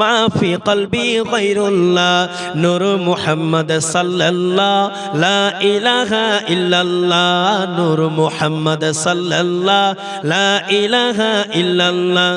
মাফি কলবি গায়রুল্লাহ, নুর মুহাম্মদ সাল্লাল্লাহ, লা ইলাহা ইল্লাল্লাহ, নূর মুহাম্মদ সাল্লাল্লাহ, লা ইলাহা ইল্লাল্লাহ।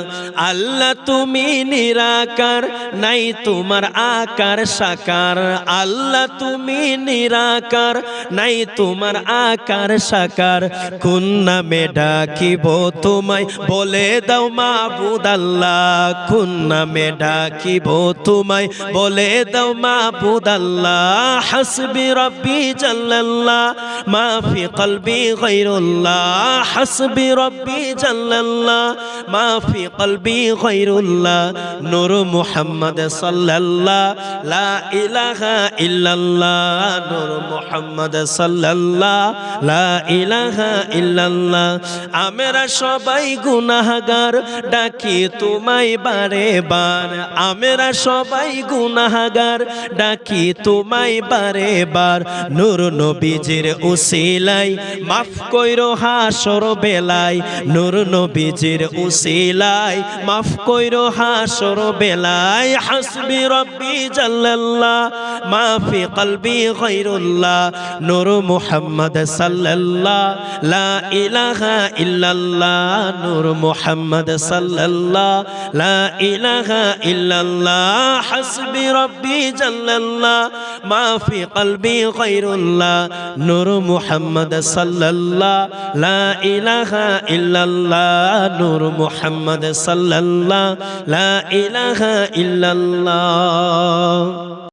আল্লাহ তুমি নিরাকার, নাই তোমার আকার সাকার। আল্লাহ তুমি নিরাকার, নাই তোমার আকার সাকার। কোন নামে ডাকিব তোমায়, বলে দাও মাহবুদ আল্লাহ। কোন নামে ডাক ডাকিব তোমায়, বলে দাও মাবুদ আল্লাহ হাসবি রব্বি জাল্লাল্লাহ মা ফি কলবি গায়রুল্লাহ, হাসবি রব্বি জাল্লাল্লাহ মা ফি কলবি গায়রুল্লাহ, নূর মুহাম্মদ সাল্লাল্লাহ, লা ইলাহা ইল্লাল্লাহ, নূর মুহাম্মদ সাল্লাল্লাহ, লা ইলাহা ইল্লাল্লাহ, আমরা সবাই গুনাহগার, ডাকি তোমায় বারে বার আমরা সবাই গুনাহগার, ডাকি তোমায় বারে বার নূর নবীজির উসিলাই মাফ কইরো হাসর বেলায়। নূর নবীজির উসিলাই মাফ কইরো হাসর বেলায়। হাসবি রব্বি জাল্লাল্লাহ মা ফি কলবি গায়রুল্লাহ। নূর মুহাম্মদ সাল্লাল্লাহ, লা ইলাহা ইল্লাল্লাহ। নূর মুহাম্মদ সাল্লাল্লাহ, লা ইলাহা হাসবি রব্বি জাল্লাল্লাহ মা ফি কলবি গায়রুল্লাহ নূর মুহাম্মদ সাল্লাল্লাহ লা ইলাহা ইল্লাল্লাহ নূর মুহাম্মদ সাল্লাল্লাহ লা ইলাহা ইল্লাল্লাহ